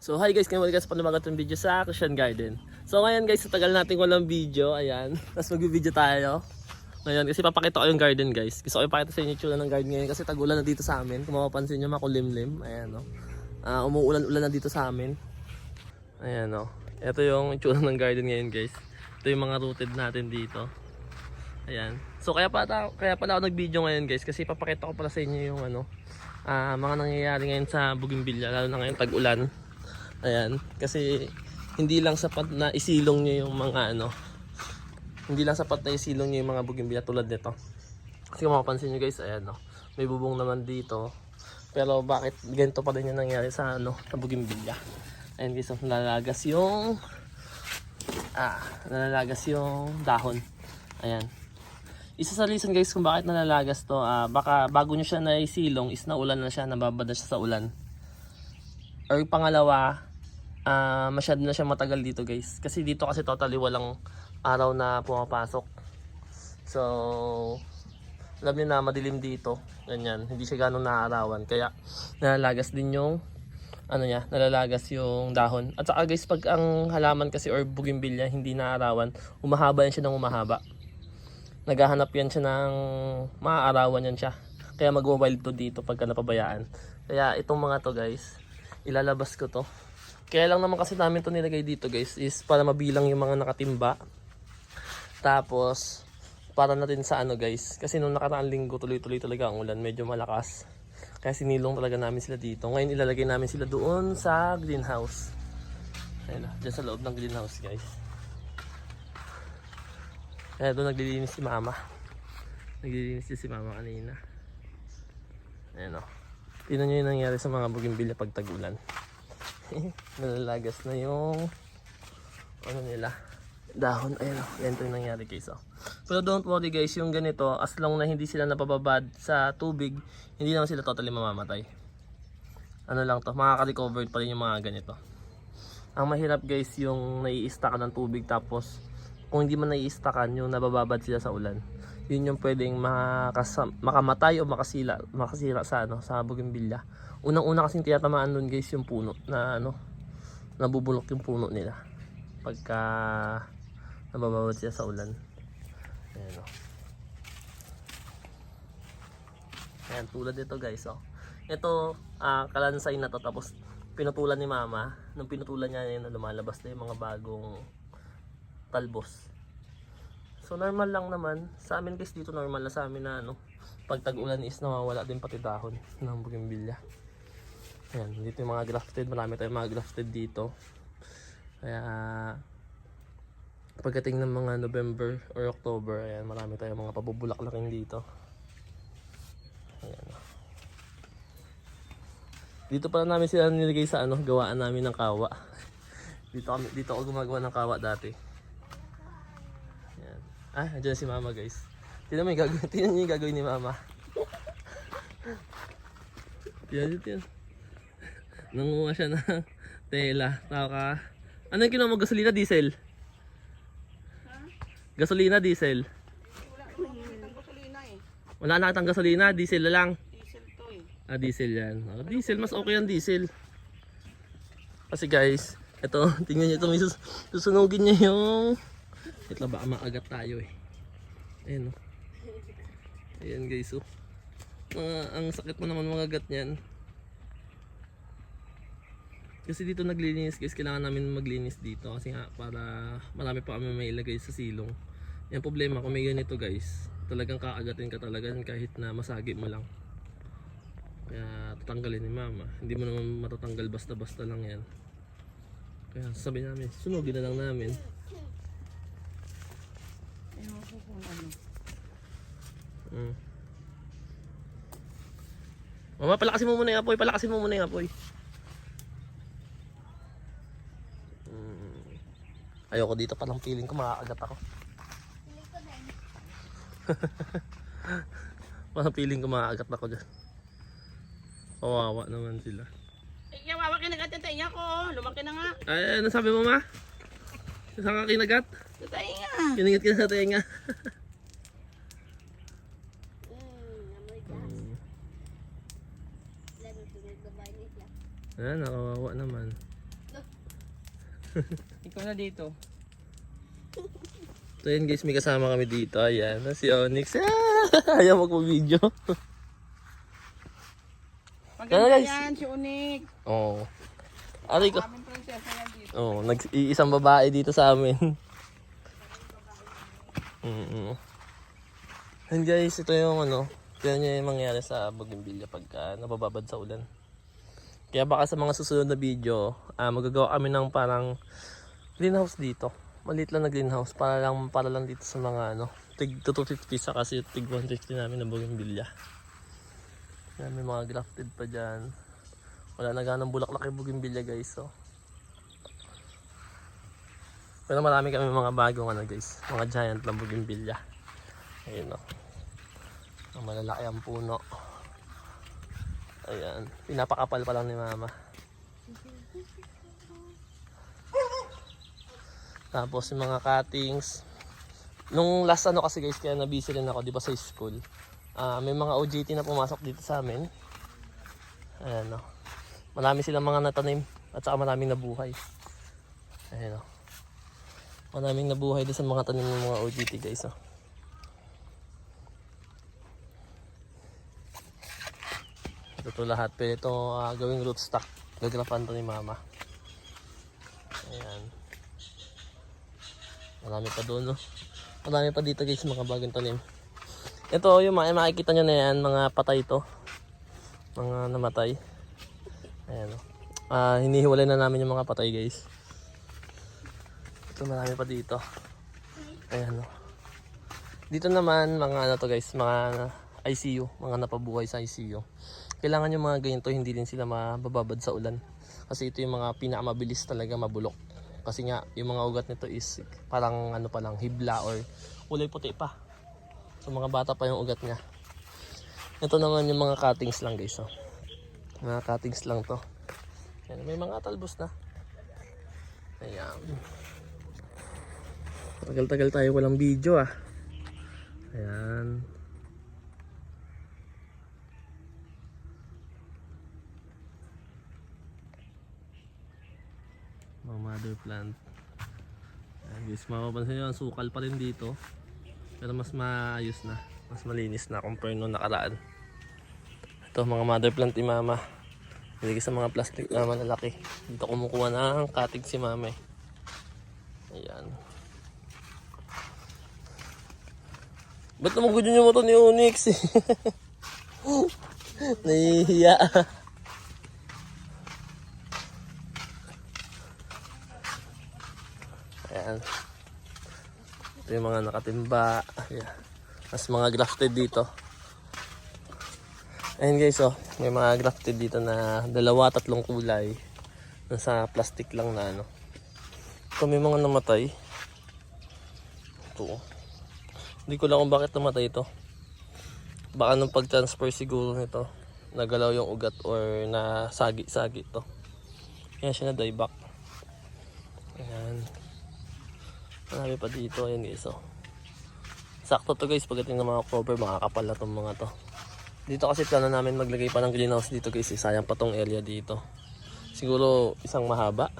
So hi guys, ngayon sa panabagat ng video sa Christian Garden. So ngayon guys, tagal nating walang video, ayan, tapos mag-video tayo. Ngayon, kasi papakita ko yung garden guys. Gusto ko ipakita sa inyo yung ng garden ngayon kasi tagulan na dito sa amin. Kung mapapansin nyo, makulimlim. Ayan no. Ah, umuulan-ulan na dito sa amin. Ayan no. Ito yung itsura ng garden ngayon guys. Ito yung mga rooted natin dito. Ayan. So kaya pala, kaya pala ako nag-video ngayon guys kasi papakita ko pala sa inyo yung ano, ah, mga nangyayari ngayon sa Bougainvillea lalo na ngayon tag-ulan. Ayan, kasi hindi lang sapat na isilong nyo yung mga ano, hindi lang sapat na isilong nyo yung mga bougainvillea tulad nito. Kasi kung mapapansin nyo guys, ayan no, may bubong naman dito. Pero bakit ganito pa rin yung nangyari sa ano, sa bougainvillea? Ayan guys, nalalagas yung ah, nalalagas yung dahon. Ayan. Isa sa reason guys kung bakit nalalagas to, ah, baka bago nyo siya naisilong is naulan na siya, nababada siya sa ulan. Or pangalawa, ah masyado na siya matagal dito guys. Kasi dito kasi totally walang araw na pumapasok. So, alam niyo na madilim dito. Ganyan, hindi siya ganong naarawan. Kaya nalalagas din yung ano niya, nalalagas yung dahon. At saka guys, pag ang halaman kasi or bougainvillea hindi naarawan, umahaba yan siya ng umahaba. Naghahanap yan siya ng maaarawan yan siya. Kaya mag-wild to dito pagka napabayaan. Kaya itong mga to guys, ilalabas ko to. Kaya lang naman kasi namin to nilagay dito guys is para mabilang yung mga nakatimba. Tapos, para na rin sa ano guys. Kasi nung nakaraang linggo tuloy-tuloy talaga ang ulan. Medyo malakas. Kaya sinilong talaga namin sila dito. Ngayon ilalagay namin sila doon sa greenhouse. Ayun na, sa loob ng greenhouse guys. Kaya doon naglilinis si mama. Naglilinis si mama kanina. Ayan o. Tingnan nyo yung nangyari sa mga bougainvillea pag tag-ulan. Nalalagas na yung ano nila dahon. Ayan o. Yan ito yung nangyari guys o. Pero don't worry guys, yung ganito, as long na hindi sila napababad sa tubig, hindi naman sila totally mamamatay. Ano lang to, makaka-recover pa rin yung mga ganito. Ang mahirap guys, yung nai-stack ng tubig tapos kung hindi man nai-stackan, yung nabababad sila sa ulan. Yun yung pwedeng makasa- makamatay o makasila, makasira sa ano, sa bougainvillea. Unang-una kasing tiyatamaan nun guys yung puno na ano, nabubulok yung puno nila. Pagka nabababad sila sa ulan. Ayan o. Ayan, tulad dito guys oh. Ito, ah, kalansay na to tapos pinutulan ni mama. Nung pinutulan niya yun, lumalabas na yung mga bagong talbos. So normal lang naman. Sa amin guys dito normal na sa amin na ano. Pag tag-ulan is nawawala din pati dahon ng bougainvillea. Ayan, dito yung mga grafted. Marami tayong mga grafted dito. Kaya pagdating ng mga November or October, ayan, marami tayong mga pabubulaklaking dito. Ayan. Dito pala namin sila nilagay sa ano, gawaan namin ng kawa. Dito kami dito ako gumagawa ng kawa dati. Ah, nandiyan si Mama, guys. Tingnan mo yung gagawin, tingnan niyo yung gagawin ni Mama. Tingnan niyo, tingnan. Nanguha siya ng tela. Tao ka. Ano yung kinuha mo? Gasolina, diesel? Gasolina, diesel? Wala na kitang gasolina, diesel na lang. Ah, diesel yan. Oh, diesel, mas okay ang diesel. Kasi guys, ito, tingnan nyo ito, susunugin nyo yung... Ito baka maagat tayo eh. Ayan oh. Ayan guys oh. Mga, ang sakit mo naman mga agat niyan. Kasi dito naglilinis guys, kailangan namin maglinis dito kasi nga para marami pa kami may ilagay sa silong. Yung problema kung may ganito guys, talagang kaagatin ka talaga kahit na masagi mo lang. Kaya tatanggalin ni mama. Hindi mo naman matatanggal basta-basta lang yan. Kaya sabi namin, sunugin na lang namin. Mm. Mama, palakasin mo muna yung apoy. Palakasin mo muna yung apoy. Mm. Ayoko dito parang feeling ko makakagat ako. parang feeling ko makakagat ako dyan. Kawawa naman sila. Eh, kawawa kinagat yung tainga ko. Lumaki na nga. Ay, ano sabi mo ma? Saan ka kinagat? Sa tainga. Kiningat ka sa tenga. Ayan, nakawawa naman. Ikaw na dito. So yun guys, may kasama kami dito. Ayan, si Onyx. Ah, Ayaw magpa-video. Maganda yan, si Unik. Oo. Oh. Aray ko prinsesa yan dito. Oo, oh, nag-iisang babae dito sa amin. Mm And guys, ito yung ano, yan yung mangyayari sa Bougainvillea pagka nabababad sa ulan. Kaya baka sa mga susunod na video, ah, magagawa kami ng parang greenhouse dito. Maliit lang na greenhouse para lang para lang dito sa mga ano, tig 250 sa kasi tig 150 namin na Bougainvillea. Yan, may mga grafted pa dyan. Wala na ganang bulaklak yung Bougainvillea guys, so. Pero marami kami mga bagong ano guys, mga giant na bougainvillea. Ayun o. Ang malalaki ang puno. Ayan. Pinapakapal pa lang ni mama. Tapos yung mga cuttings. Nung last ano kasi guys, kaya na-busy rin ako, di ba sa school. Ah, may mga OJT na pumasok dito sa amin. Ayan o. Marami silang mga natanim at saka maraming nabuhay. Ayan o. Maraming nabuhay doon sa mga tanim ng mga OGT guys. Oh. Ito to lahat. Pwede ito ah, gawing rootstock. Gagrapan to ni mama. Ayan. Marami pa doon. No? Marami pa dito guys mga bagong tanim. Ito yung mga makikita nyo na yan. Mga patay to. Mga namatay. Ayan. Oh. Ah, hinihiwalay na namin yung mga patay guys. Ito marami pa dito. Ayan o. Dito naman mga ano to guys, mga ICU, mga napabuhay sa ICU. Kailangan yung mga ganito hindi din sila mabababad sa ulan. Kasi ito yung mga pinakamabilis talaga mabulok. Kasi nga yung mga ugat nito is parang ano pa lang hibla or kulay puti pa. So mga bata pa yung ugat niya. Ito naman yung mga cuttings lang guys. Oh. Mga cuttings lang to. Ayan, may mga talbos na. Ayan. Tagal-tagal tayo walang video ah. Ayan. Mga mother plant. Ayan guys, mapapansin nyo, sukal pa rin dito. Pero mas maayos na. Mas malinis na compare nung nakaraan. Ito mga mother plant ni mama. Nilagay sa mga plastic na malalaki. Dito kumukuha ng cutting si mama eh. Ayan. Ba't naman ganyan yung mata ni Onyx? Nahihiya. Ayan. Ito yung mga nakatimba. Ayan. Mas mga grafted dito. Ayan guys oh. May mga grafted dito na dalawa, tatlong kulay. Nasa plastic lang na ano. Ito may mga namatay. Ito. Hindi ko lang kung bakit namatay ito. Baka nung pag-transfer siguro nito, nagalaw yung ugat or na sagi-sagi ito. Kaya siya na die back. Ayan. Marami pa dito. Ayan guys oh. Sakto to guys pagdating ng mga cover, makakapal na tong mga to. Dito kasi plano namin maglagay pa ng greenhouse dito guys. eh. Sayang pa tong area dito. Siguro isang mahaba.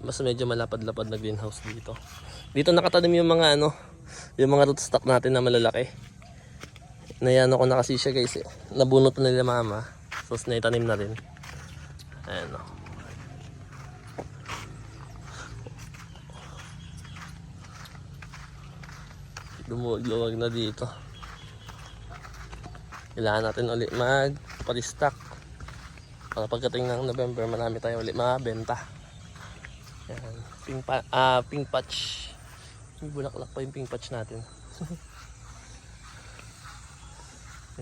Mas medyo malapad-lapad na greenhouse dito. Dito nakatanim yung mga ano, yung mga rootstock natin na malalaki. Nayano ko na kasi siya guys eh. Nabunot na nila mama. So naitanim na rin. Ayan o. Lumuluwag na dito. Kailangan natin ulit mag palistock. Para pagdating ng November, marami tayo ulit mabenta. Yan. Pink, pa ah, pink patch. May bulaklak pa yung pink patch natin.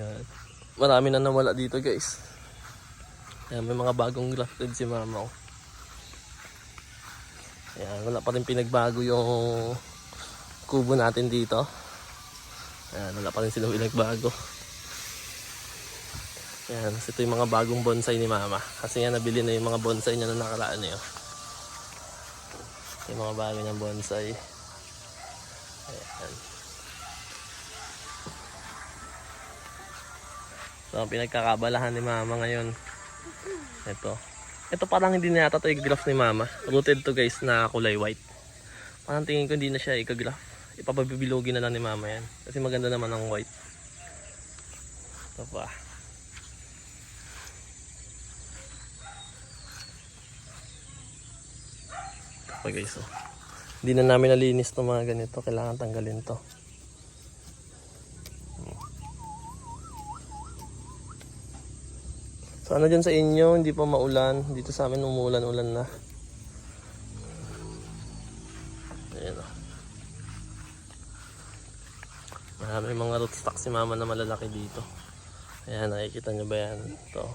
Yan. Marami na nawala dito guys. Yan, may mga bagong grafted si mama ko. Yan, wala pa rin pinagbago yung kubo natin dito. Yan, wala pa rin silang pinagbago. Yan, kasi ito yung mga bagong bonsai ni mama. Kasi nga nabili na yung mga bonsai niya na nakaraan niya. Ito yung mga bago niyang bonsai. Ayan. So, ang pinagkakabalahan ni mama ngayon. Ito. Ito parang hindi na yata ito i-graph ni mama. Rooted to guys na kulay white. Parang tingin ko hindi na siya i-graph. Ipapabibilogin na lang ni mama yan. Kasi maganda naman ang white. Ito pa. Pa guys oh. Hindi na namin nalinis itong mga ganito. Kailangan tanggalin to. So ano dyan sa inyo, hindi pa maulan. Dito sa amin umuulan-ulan na. Ayan o. Marami mga rootstock si mama na malalaki dito. Ayan, nakikita nyo ba yan? Ito.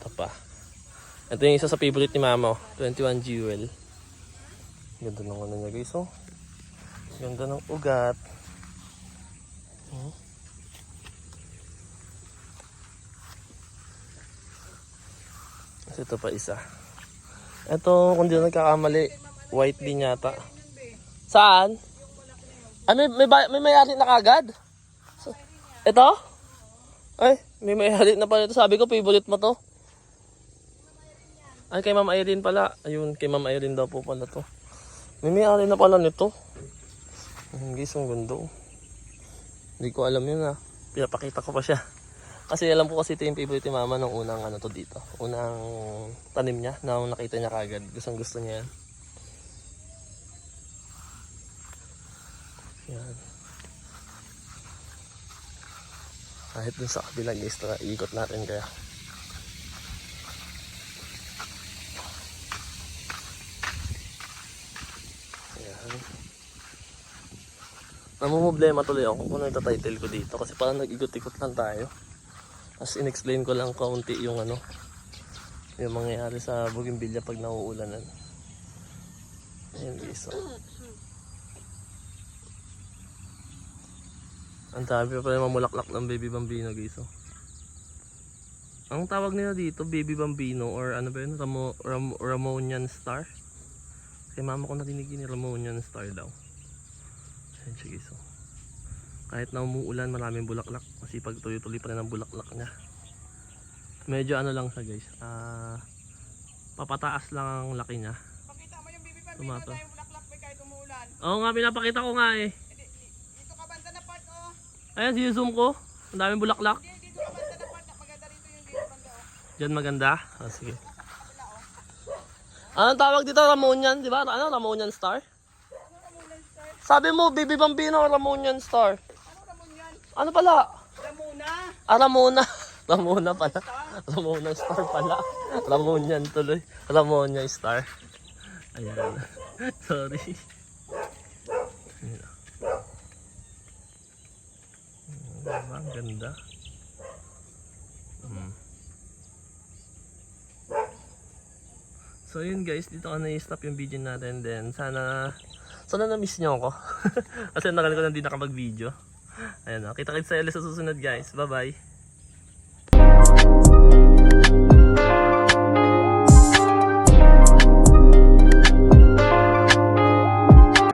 Ito pa. Ito yung isa sa favorite ni mama, oh. 21 Jewel. Ganda ng ano niya guys, oh. Ganda ng ugat. Hmm. Kasi ito pa isa. Ito, kung di na nagkakamali, white din yata. Saan? Ah, may, may, may mayari na kagad? Ito? Ay, may mayari na pala ito. Sabi ko, favorite mo to. Ay, kay Ma'am Irene pala. Ayun, kay Ma'am Irene daw po pala to. May mayari na pala nito. Guys, ang ganda. oh. Hindi ko alam yun ah. Pinapakita ko pa siya. Kasi alam ko kasi ito yung favorite ni mama nung unang ano to dito. Unang tanim niya. Nung nakita niya kagad. Gustong gusto niya yan. Yan. Kahit dun sa kabila guys, tara ikot natin kaya. Ayan. Namumblema tuloy ako kung ano yung title ko dito kasi parang nag-ikot-ikot lang tayo. As in-explain ko lang kaunti yung ano, yung mangyayari sa Bougainvillea pag nauulanan. Ayan guys, oh. Ang dami pa pala mamulaklak ng baby bambino guys, oh. Ang tawag nila dito, baby bambino or ano ba yun, Ramo, Ram, Ramonian star. Kay mama ko narinig yun, Ramonian star daw. Ayan siya guys, oh. Kahit na umuulan, maraming bulaklak. Kasi pag tuloy-tuloy pa rin ang bulaklak niya. Medyo ano lang siya guys. Ah, papataas lang ang laki niya. Pakita mo yung bibi pa. Tumato. Bino tayo bulaklak pa kahit umuulan. Oo nga, pinapakita ko nga eh. Dito ka banda na part oh. Ayan, zoom ko. Ang daming bulaklak. Hindi, dito ka banda na part. Maganda rito yung dito banda oh. Diyan maganda. Ah, sige. Oh. Anong tawag dito? Ramonian, di ba? Ano? Ramonian star? Sabi mo, Baby Bambino, Ramonian star. Ano Ramon yan? Ano pala? Ramuna. Ah, Ramona. Ramona pala. Ramona star pala. Ramonian tuloy. Ramonia star. Ayan. Sorry. Diba? Ang ganda. Mm. So yun guys, dito ka na-stop yung video natin then sana sana na-miss nyo ako. Kasi nagal ko na hindi nakapag-video. Ayan o, kita-kita sa ulit sa susunod guys. Bye bye.